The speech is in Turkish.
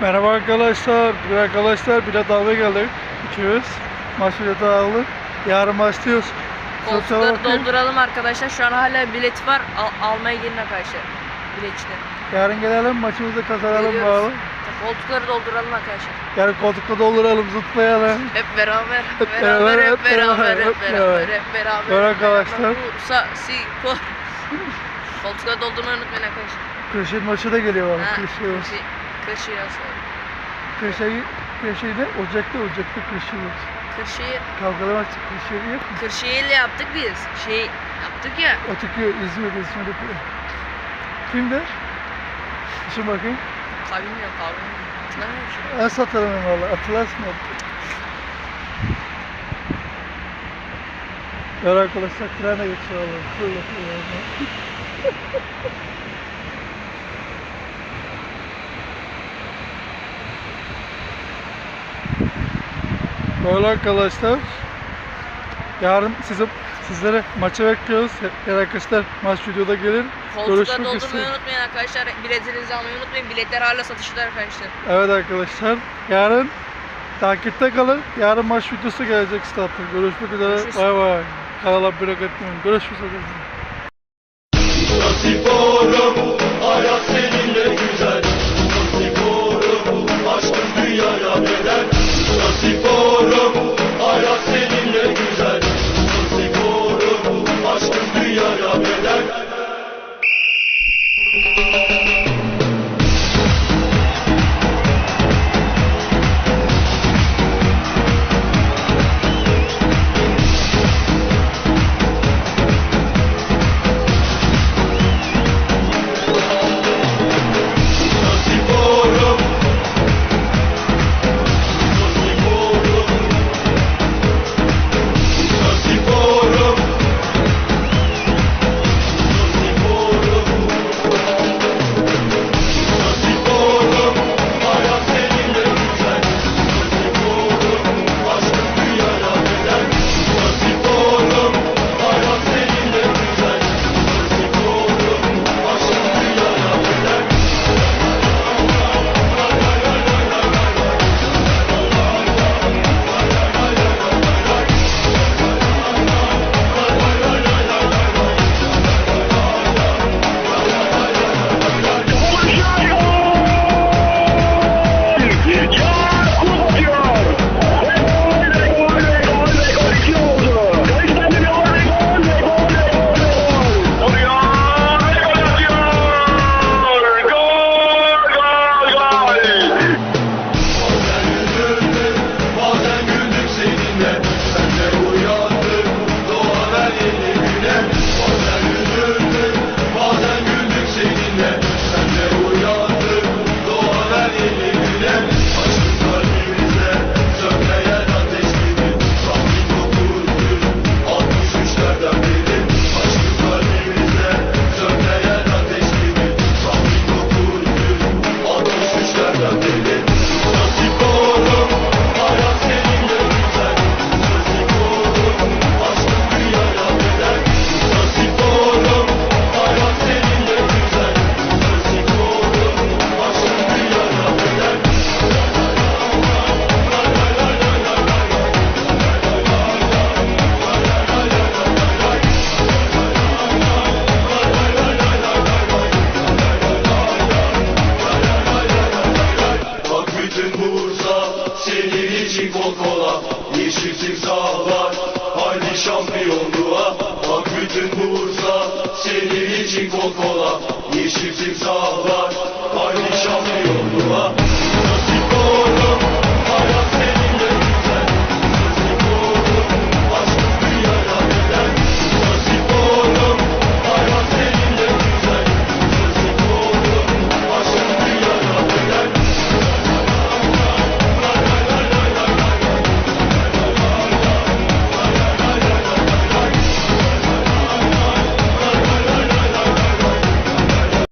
Merhaba arkadaşlar. Bir arkadaşlar bilet almaya geldik. İkimiz. Maç bileti aldık. Yarın başlıyoruz. Koltukları dolduralım arkadaşlar. Şu an hala bilet var. Al- almaya gelin arkadaşlar. Biletçide. Yarın gelelim maçımızı kazanalım Geliyoruz. bağlı. Koltukları dolduralım arkadaşlar. Yarın koltukta dolduralım zıplayalım. Hep beraber, Hep beraber, hep beraber, hep beraber, hep beraber. Böyle arkadaşlar. Bursa, spor. Koltukları doldurmayı unutmayın arkadaşlar. Kırşehir maçı da geliyor Kırşehir. Kırşehir. Kırşehir. Kırşehir'de Ocak'ta Ocak'ta Kırşehir. Kırşehir. Kavgalı maç Kırşehir yok mu? Kırşehir'le yaptık biz. Şey yaptık ya. Öteki İzmir, İzmir yapıyor. Kimde? Düşün bakayım. Kavim yok kavim. Hatırlamıyorum şimdi. Ben satarım valla. Hatırlarsın onu. Böyle arkadaşlar trene geçiyor valla. Fırla Böyle arkadaşlar. Yarın sizi sizlere maça bekliyoruz. Eğer arkadaşlar maç videoda gelir. Koltukları Görüşmek doldurmayı üzere. unutmayın arkadaşlar. Biletinizi almayı unutmayın. Biletler hala satışta arkadaşlar. Evet arkadaşlar. Yarın takipte kalın. Yarın maç videosu gelecek statta. Görüşmek üzere. Görüşürüz. Bay bay. Kanala bırak etmeyin. Görüşmek üzere. Şampiyonluğa Bak bütün Bursa senin için kol kola. Yeşil timsahlar haydi şampiyonluğa